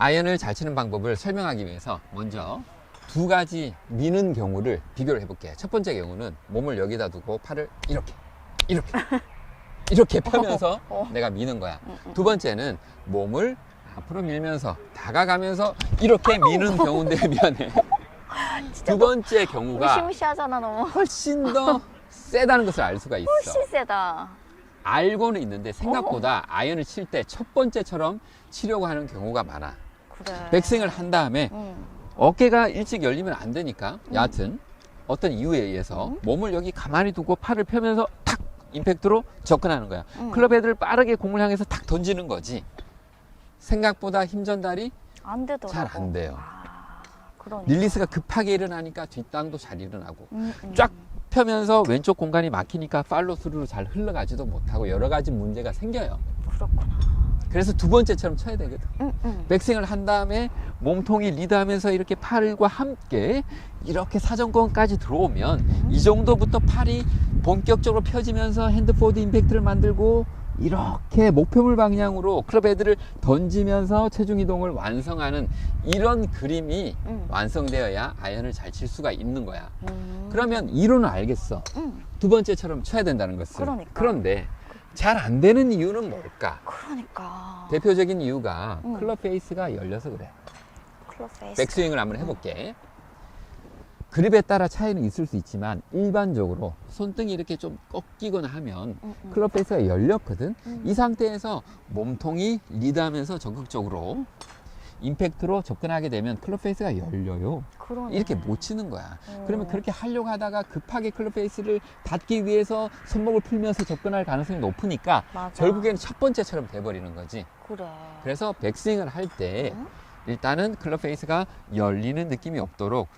아이언을 잘 치는 방법을 설명하기 위해서 먼저 두 가지 미는 경우를 비교를 해볼게요. 첫 번째 경우는 몸을 여기다 두고 팔을 이렇게, 이렇게, 이렇게 펴면서 어. 내가 미는 거야. 두 번째는 몸을 앞으로 밀면서 다가가면서 이렇게 미는 경우인데 미안해. 두 번째 경우가 무시무시하잖아 너무. 훨씬 더 세다는 것을 알 수가 있어. 훨씬 세다. 알고는 있는데 생각보다 어. 아이언을 칠 때 첫 번째처럼 치려고 하는 경우가 많아. 그래. 백스윙을 한 다음에 응. 어깨가 일찍 열리면 안 되니까 여하튼 어떤 이유에 의해서 음. 몸을 여기 가만히 두고 팔을 펴면서 탁 임팩트로 접근하는 거야. 음. 클럽 헤드를 빠르게 공을 향해서 탁 던지는 거지. 생각보다 힘 전달이 안 되더라고. 잘 안 돼요. 아, 그러니까. 릴리스가 급하게 일어나니까 뒷땅도 잘 일어나고 음, 음. 쫙 펴면서 왼쪽 공간이 막히니까 팔로 스루로 잘 흘러가지도 못하고 여러 가지 문제가 생겨요. 그렇구나. 그래서 두 번째처럼 쳐야 되거든. 응, 응. 백스윙을 한 다음에 몸통이 리드하면서 이렇게 팔과 함께 이렇게 사정권까지 들어오면 이 정도부터 팔이 본격적으로 펴지면서 핸드포드 임팩트를 만들고 이렇게 목표물 방향으로 클럽 헤드를 던지면서 체중 이동을 완성하는 이런 그림이 응. 완성되어야 아이언을 잘 칠 수가 있는 거야. 음. 그러면 이론은 알겠어. 응. 두 번째처럼 쳐야 된다는 것을. 그러니까. 그런데 잘 안 되는 이유는 뭘까? 그러니까. 대표적인 이유가 음. 클럽 페이스가 열려서 그래. 클럽 페이스. 백스윙을 한번 해볼게. 그립에 따라 차이는 있을 수 있지만 일반적으로 손등이 이렇게 좀 꺾이거나 하면 응, 응. 클럽 페이스가 열렸거든. 음. 이 상태에서 몸통이 리드하면서 적극적으로 임팩트로 접근하게 되면 클럽 페이스가 열려요. 그러네. 이렇게 못 치는 거야. 음. 그러면 그렇게 하려고 하다가 급하게 클럽 페이스를 닫기 위해서 손목을 풀면서 접근할 가능성이 높으니까 맞아. 결국에는 첫 번째처럼 돼버리는 거지. 그래. 그래서 백스윙을 할때 응? 일단은 클럽 페이스가 열리는 느낌이 없도록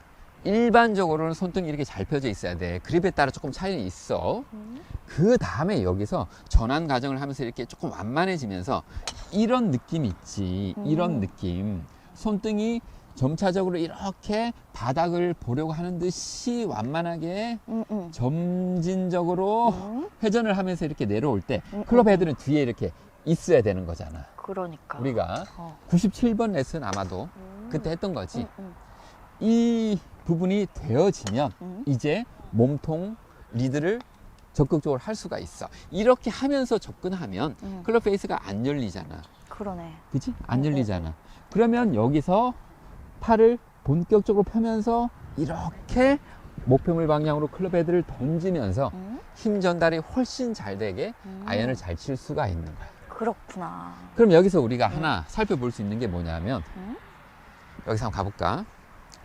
일반적으로는 손등이 이렇게 잘 펴져 있어야 돼. 그립에 따라 조금 차이는 있어. 응? 그 다음에 여기서 전환 과정을 하면서 이렇게 조금 완만해지면서 이런 느낌 있지. 이런 음. 느낌. 손등이 점차적으로 이렇게 바닥을 보려고 하는 듯이 완만하게 응, 응. 점진적으로 응? 회전을 하면서 이렇게 내려올 때 음, 클럽 음. 헤드는 뒤에 이렇게 있어야 되는 거잖아. 그러니까. 우리가 어. 97번 레슨 아마도 음. 그때 했던 거지. 이 부분이 되어지면 응? 이제 몸통 리드를 적극적으로 할 수가 있어. 이렇게 하면서 접근하면 응. 클럽 페이스가 안 열리잖아. 그러네. 그치? 안 어, 열리잖아. 그러면 여기서 팔을 본격적으로 펴면서 이렇게 목표물 방향으로 클럽 헤드를 던지면서 응? 힘 전달이 훨씬 잘 되게 음. 아이언을 잘 칠 수가 있는 거야. 그렇구나. 그럼 여기서 우리가 음. 하나 살펴볼 수 있는 게 뭐냐면 응? 여기서 한번 가볼까?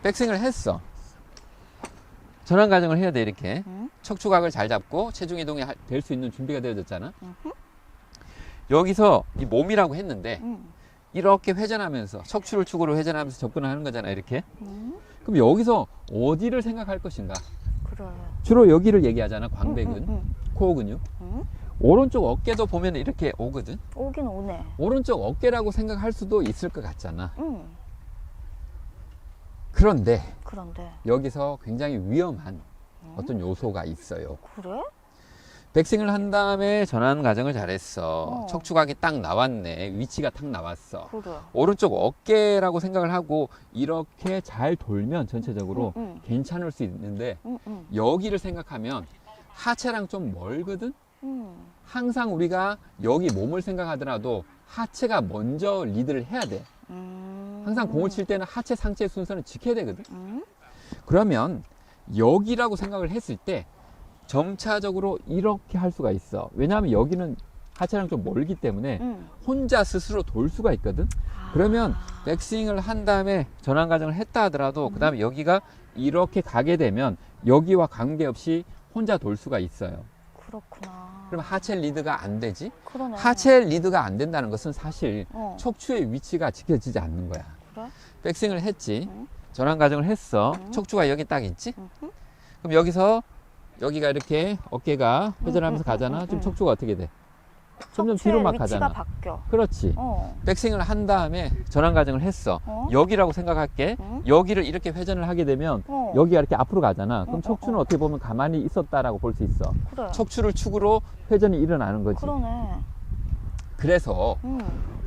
백스윙을 했어. 전환 과정을 해야 돼 이렇게 응? 척추각을 잘 잡고 체중 이동이 될 수 있는 준비가 되어졌잖아. 응? 여기서 이 몸이라고 했는데 응? 이렇게 회전하면서 척추를 축으로 회전하면서 접근을 하는 거잖아 이렇게. 응? 그럼 여기서 어디를 생각할 것인가? 그래. 주로 여기를 얘기하잖아. 광배근, 응, 응, 코어 근육. 응? 오른쪽 어깨도 보면 이렇게 오거든. 오긴 오네. 오른쪽 어깨라고 생각할 수도 있을 것 같잖아. 응. 그런데 그런데. 여기서 굉장히 위험한 응? 어떤 요소가 있어요. 그래? 백스윙을 한 다음에 전환 과정을 잘했어. 어. 척추각이 딱 나왔네. 위치가 딱 나왔어. 그래. 오른쪽 어깨라고 생각을 하고 이렇게 잘 돌면 전체적으로 응, 응. 괜찮을 수 있는데 응, 응. 여기를 생각하면 하체랑 좀 멀거든? 응. 항상 우리가 여기 몸을 생각하더라도 하체가 먼저 리드를 해야 돼. 음. 항상 공을 칠 때는 하체 상체 순서는 지켜야 되거든. 응? 그러면 여기라고 생각을 했을 때 점차적으로 이렇게 할 수가 있어. 왜냐하면 여기는 하체랑 좀 멀기 때문에 응. 혼자 스스로 돌 수가 있거든. 아. 그러면 백스윙을 한 다음에 전환 과정을 했다 하더라도 그 다음에 여기가 이렇게 가게 되면 여기와 관계없이 혼자 돌 수가 있어요. 그렇구나. 그럼 하체 리드가 안 되지? 그러네. 하체 리드가 안 된다는 것은 사실 어. 척추의 위치가 지켜지지 않는 거야. 그래? 백스윙을 했지. 응? 전환 과정을 했어. 응. 척추가 여기 딱 있지? 응? 응? 그럼 여기서 여기가 이렇게 어깨가 회전하면서 응, 응, 가잖아. 응, 지금 응. 척추가 어떻게 돼? 점점 뒤로 막 가잖아. 바뀌어. 그렇지. 어. 백스윙을 한 다음에 전환 과정을 했어. 어? 여기라고 생각할게. 응? 여기를 이렇게 회전을 하게 되면 어. 여기가 이렇게 앞으로 가잖아. 그럼 어, 어, 척추는 어. 어떻게 보면 가만히 있었다라고 볼 수 있어. 그래. 척추를 축으로 회전이 일어나는 거지. 그러네. 그래서 음.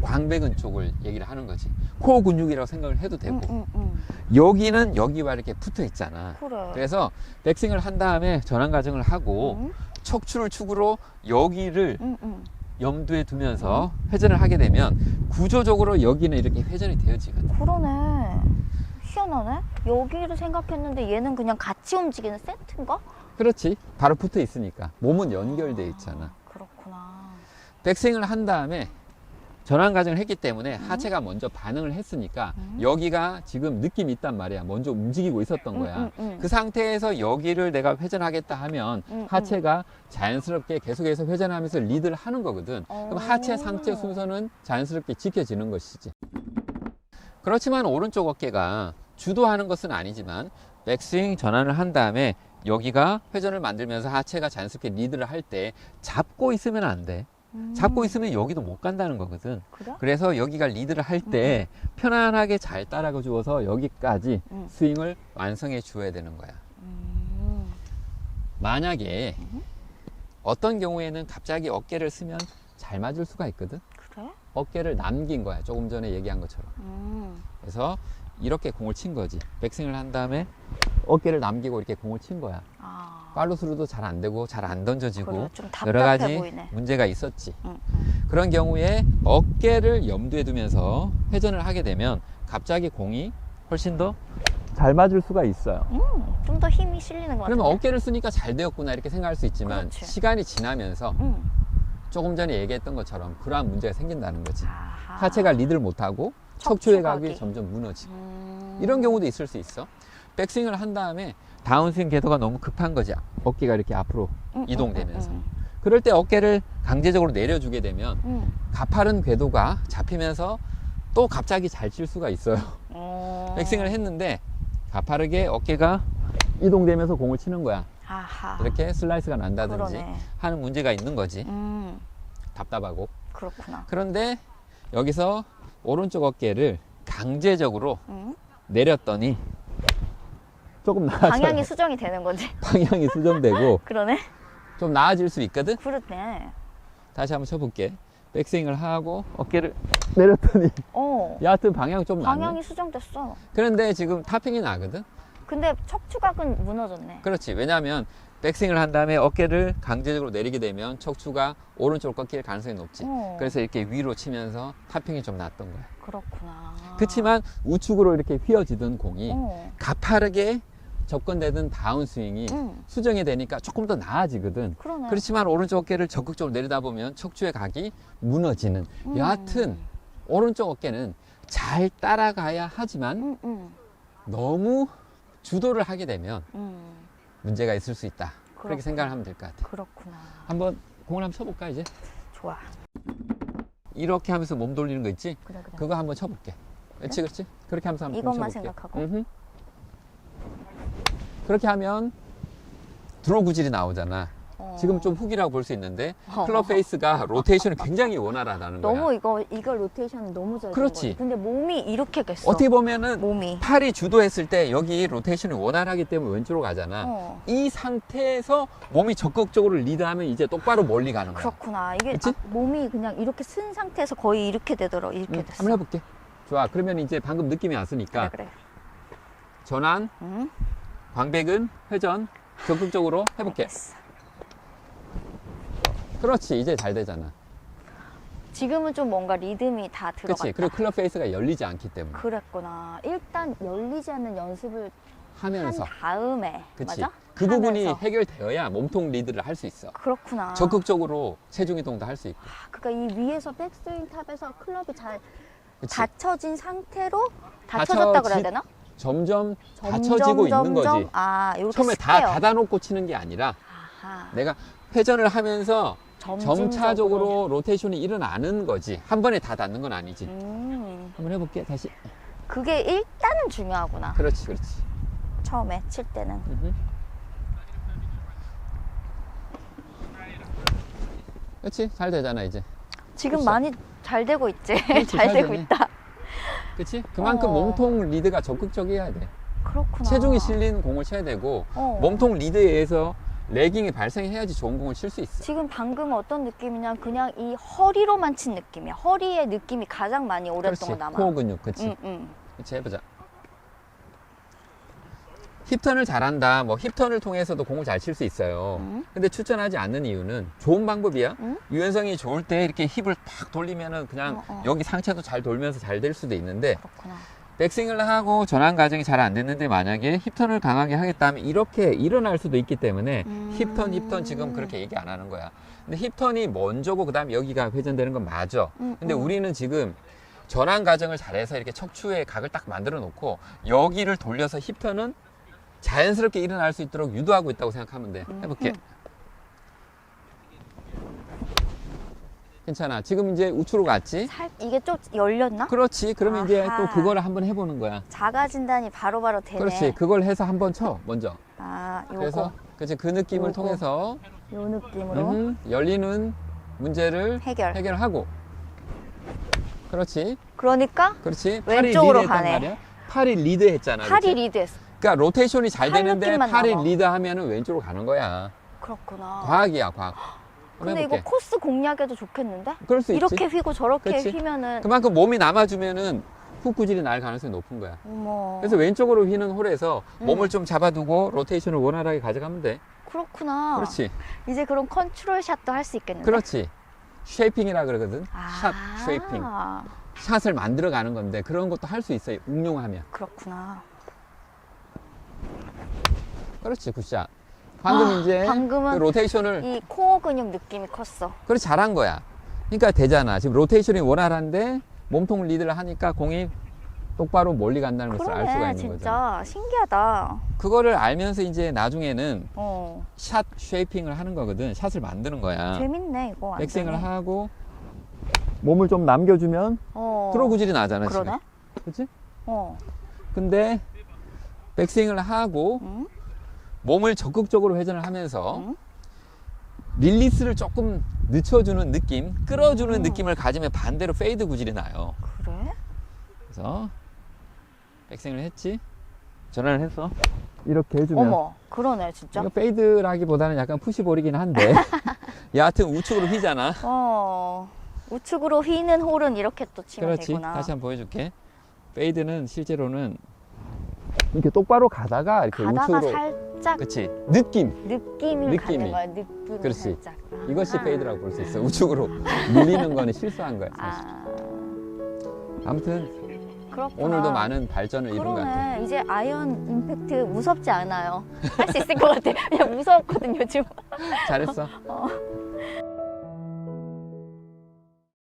광배근 쪽을 얘기를 하는 거지. 코어 근육이라고 생각을 해도 되고 음, 음, 음. 여기는 여기와 이렇게 붙어 있잖아. 그래. 그래서 백스윙을 한 다음에 전환 가정을 하고 음, 척추를 축으로 여기를 음, 음. 염두에 두면서 회전을 하게 되면 구조적으로 여기는 이렇게 회전이 되어지거든. 그러네. 희한하네. 여기를 생각했는데 얘는 그냥 같이 움직이는 세트인가? 그렇지. 바로 붙어 있으니까. 몸은 연결돼 있잖아. 아, 그렇구나. 백스윙을 한 다음에 전환 가정을 했기 때문에 하체가 먼저 반응을 했으니까 음. 여기가 지금 느낌이 있단 말이야. 먼저 움직이고 있었던 거야. 음, 음, 음. 그 상태에서 여기를 내가 회전하겠다 하면 음, 하체가 자연스럽게 계속해서 회전하면서 리드를 하는 거거든. 그럼 오. 하체, 상체 순서는 자연스럽게 지켜지는 것이지. 그렇지만 오른쪽 어깨가 주도하는 것은 아니지만 백스윙 전환을 한 다음에 여기가 회전을 만들면서 하체가 자연스럽게 리드를 할 때 잡고 있으면 안 돼. 음. 잡고 있으면 여기도 못 간다는 거거든. 그래? 그래서 여기가 리드를 할 때 편안하게 잘 따라가 주어서 여기까지 음. 스윙을 완성해 주어야 되는 거야. 음. 만약에 어떤 경우에는 갑자기 어깨를 쓰면 잘 맞을 수가 있거든. 그래? 어깨를 남긴 거야. 조금 전에 얘기한 것처럼. 음. 그래서 이렇게 공을 친 거지. 백스윙을 한 다음에 어깨를 남기고 이렇게 공을 친 거야. 아. 팔로스루도 잘 안 되고 잘 안 던져지고 여러 가지 보이네. 문제가 있었지. 음, 음. 그런 경우에 어깨를 염두에 두면서 회전을 하게 되면 갑자기 공이 훨씬 더 잘 맞을 수가 있어요. 음, 좀 더 힘이 실리는 것 그러면 같은데. 어깨를 쓰니까 잘 되었구나 이렇게 생각할 수 있지만 그렇지. 시간이 지나면서 음. 조금 전에 얘기했던 것처럼 그러한 문제가 생긴다는 거지. 아하. 하체가 리드를 못하고 척추의. 각이 점점 무너지고 음. 이런 경우도 있을 수 있어. 백스윙을 한 다음에 다운스윙 궤도가 너무 급한 거지. 어깨가 이렇게 앞으로 음, 음, 이동되면서. 음, 그럴 때 어깨를 강제적으로 내려주게 되면 음. 가파른 궤도가 잡히면서 또 갑자기 잘 칠 수가 있어요. 어. 백스윙을 했는데 가파르게 어깨가 이동되면서 공을 치는 거야. 아하. 이렇게 슬라이스가 난다든지 그러네. 하는 문제가 있는 거지. 음, 답답하고. 그렇구나. 그런데 여기서 오른쪽 어깨를 강제적으로 음. 내렸더니 조금 나아져요. 방향이 수정이 되는 거지. 방향이 수정되고 그러네. 좀 나아질 수 있거든. 그렇네. 다시 한번 쳐볼게. 백스윙을 하고 어깨를 내렸더니 어. 여하튼 방향 좀 나네. 방향이 수정됐어. 그런데 지금 타핑이 나거든. 근데 척추각은 무너졌네. 그렇지. 왜냐하면 백스윙을 한 다음에 어깨를 강제적으로 내리게 되면 척추가 오른쪽으로 꺾일 가능성이 높지. 어. 그래서 이렇게 위로 치면서 타핑이 좀 났던 거야. 그렇구나. 그렇지만 우측으로 이렇게 휘어지던 공이 어. 가파르게 접근되던 다운스윙이 음. 수정이 되니까 조금 더 나아지거든. 그러네. 그렇지만 오른쪽 어깨를 적극적으로 내리다 보면 척추의 각이 무너지는. 음. 여하튼 오른쪽 어깨는 잘 따라가야 하지만 음, 음, 너무 주도를 하게 되면 음. 문제가 있을 수 있다. 그렇게 그렇구나. 생각을 하면 될 것 같아. 그렇구나. 한번 공을 한번 쳐볼까 이제? 좋아. 이렇게 하면서 몸 돌리는 거 있지? 그래 그래. 그거 한번 쳐볼게. 그렇지, 그렇지. 그렇게 하면서 한번 공 이것만 쳐볼게. 생각하고? 음흠. 그렇게 하면 드로 구질이 나오잖아. 어. 지금 좀 훅이라고 볼 수 있는데 어. 클럽 페이스가 로테이션이 굉장히 원활하다는 거야. 너무 이거 이거 로테이션이 너무 잘. 된 그렇지. 근데 몸이 이렇게 됐어. 어떻게 보면은 몸이. 팔이 주도했을 때 여기 로테이션이 원활하기 때문에 왼쪽으로 가잖아. 어. 이 상태에서 몸이 적극적으로 리드하면 이제 똑바로 멀리 가는 거야. 그렇구나. 이게? 아, 몸이 그냥 이렇게 쓴 상태에서 거의 이렇게 되더라. 이렇게 응, 됐어. 한번 해볼게. 좋아. 그러면 이제 방금 느낌이 왔으니까 그래 그래. 전환, 응? 광배근, 회전 적극적으로 해볼게. 알겠어. 그렇지. 이제 잘 되잖아. 지금은 좀 뭔가 리듬이 다 들어갔다. 그렇지. 그리고 클럽 페이스가 열리지 않기 때문에 그랬구나. 일단 열리지 않는 연습을 하면서. 한 다음에 그치. 맞아? 그 부분이 하면서. 해결되어야 몸통 리드를 할 수 있어. 그렇구나. 적극적으로 체중 이동도 할 수 있고. 아, 그러니까 이 위에서 백스윙 탑에서 클럽이 잘 그치. 닫혀진 상태로 닫혀졌다 그래야 되나? 점점 점점, 닫혀지고 있는 거지. 아, 처음에 다. 닫아놓고 치는 게 아니라 아하. 내가 회전을 하면서. 점차적으로 로테이션이 일어나는 거지. 한 번에 다 닿는 건 아니지. 음, 한번 해볼게. 다시. 그게 일단은 중요하구나. 그렇지, 그렇지. 처음에 칠 때는. 음흠. 그렇지. 잘 되잖아 이제. 지금 됐어. 많이 잘 되고 있지. 그렇지, 잘 잘 되고 되네. 있다. 그렇지. 그만큼 어. 몸통 리드가 적극적이어야 돼. 그렇구나. 체중이 실린 공을 쳐야 되고 어. 몸통 리드에 의해서 레깅이 발생해야지 좋은 공을 칠 수 있어. 지금 방금 어떤 느낌이냐 그냥 이 허리로만 친 느낌이야. 허리의 느낌이 가장 많이 그렇지. 오랫동안 남아. 코어 근육, 그렇지. 응, 응. 그렇지 해보자. 힙턴을 잘한다. 뭐 힙턴을 통해서도 공을 잘 칠 수 있어요. 응? 근데 추천하지 않는 이유는 좋은 방법이야. 응? 유연성이 좋을 때 이렇게 힙을 팍 돌리면은 그냥 어, 어. 여기 상체도 잘 돌면서 잘 될 수도 있는데 그렇구나. 백스윙을 하고 전환 과정이 잘 안 됐는데 만약에 힙턴을 강하게 하겠다면 이렇게 일어날 수도 있기 때문에 음. 힙턴 힙턴 지금 그렇게 얘기 안 하는 거야. 근데 힙턴이 먼저고 그 다음에 여기가 회전되는 건 맞아. 응, 근데 응. 우리는 지금 전환 과정을 잘해서 이렇게 척추의 각을 딱 만들어 놓고 여기를 돌려서 힙턴은 자연스럽게 일어날 수 있도록 유도하고 있다고 생각하면 돼. 음, 해볼게. 음. 괜찮아. 지금 이제 우측으로 갔지? 살 이게 좀 열렸나? 그렇지. 그러면 이제 아하. 또 그거를 한번 해보는 거야. 자가 진단이 바로바로 되네. 그렇지. 그걸 해서 한번 쳐, 먼저. 아, 요거. 그래서 그치, 그 느낌을 요거. 통해서 요 느낌으로 음, 열리는 문제를 해결. 해결하고. 그렇지. 그러니까 그렇지. 왼쪽으로 리드했단 가네. 말이야. 팔이 리드했잖아. 팔이 그치? 리드했어. 그러니까 로테이션이 잘 팔 되는데 느낌만 팔이 남아. 리드하면은 왼쪽으로 가는 거야. 그렇구나. 과학이야, 과학. 한번 근데 해볼게. 이거 코스 공략에도 좋겠는데? 그럴 수 이렇게 있지. 휘고 저렇게 그치. 휘면은 그만큼 몸이 남아주면은 훅 구질이 날 가능성이 높은 거야. 어머. 그래서 왼쪽으로 휘는 홀에서 음. 몸을 좀 잡아두고 로테이션을 원활하게 가져가면 돼. 그렇구나. 그렇지. 이제 그런 컨트롤 샷도 할 수 있겠는데? 그렇지. 쉐이핑이라 그러거든. 아. 샷 쉐이핑. 샷을 만들어 가는 건데 그런 것도 할 수 있어요. 응용하면. 그렇구나. 그렇지, 굿샷. 방금 아, 이제 방금은 그 로테이션을 이 코어 근육 느낌이 컸어. 그래 잘한 거야. 그러니까 되잖아. 지금 로테이션이 원활한데 몸통 리드를 하니까 공이 똑바로 멀리 간다는 것을 알 수가 그러네, 있는 거죠. 진짜 신기하다. 그거를 알면서 이제 나중에는 어, 샷 쉐이핑을 하는 거거든. 샷을 만드는 거야. 재밌네 이거. 아. 백스윙을 하고 몸을 좀 남겨주면 어, 트로 구질이 나잖아. 그러네. 지금. 그렇지? 어, 근데 백스윙을 하고 응? 몸을 적극적으로 회전을 하면서 응? 릴리스를 조금 늦춰주는 느낌, 끌어주는 음. 느낌을 가지면 반대로 페이드 구질이 나요. 그래? 그래서 백스윙을 했지. 전환을 했어. 이렇게 해주면 어머, 그러네 진짜. 이거 페이드라기보다는 약간 푸시볼이긴 한데 여하튼 우측으로 휘잖아. 어, 우측으로 휘는 홀은 이렇게 또 치면 그렇지. 되구나. 다시 한번 보여줄게. 페이드는 실제로는 이렇게 똑바로 가다가 이렇게 가다가 우측으로 살짝 그렇지. 느낌. 느낌을 느낌이. 가는 거야. 느낌이 그렇지. 살짝. 이것이 아하. 페이드라고 볼 수 있어. 우측으로 밀리는 거는 실수한 거야. 사실. 아, 아무튼 그렇구나. 오늘도 많은 발전을 이룬 것 같아. 그러네. 이제 아이언 임팩트 무섭지 않아요. 할 수 있을 것 같아. 그냥 무서웠거든 요즘. 잘했어. 어.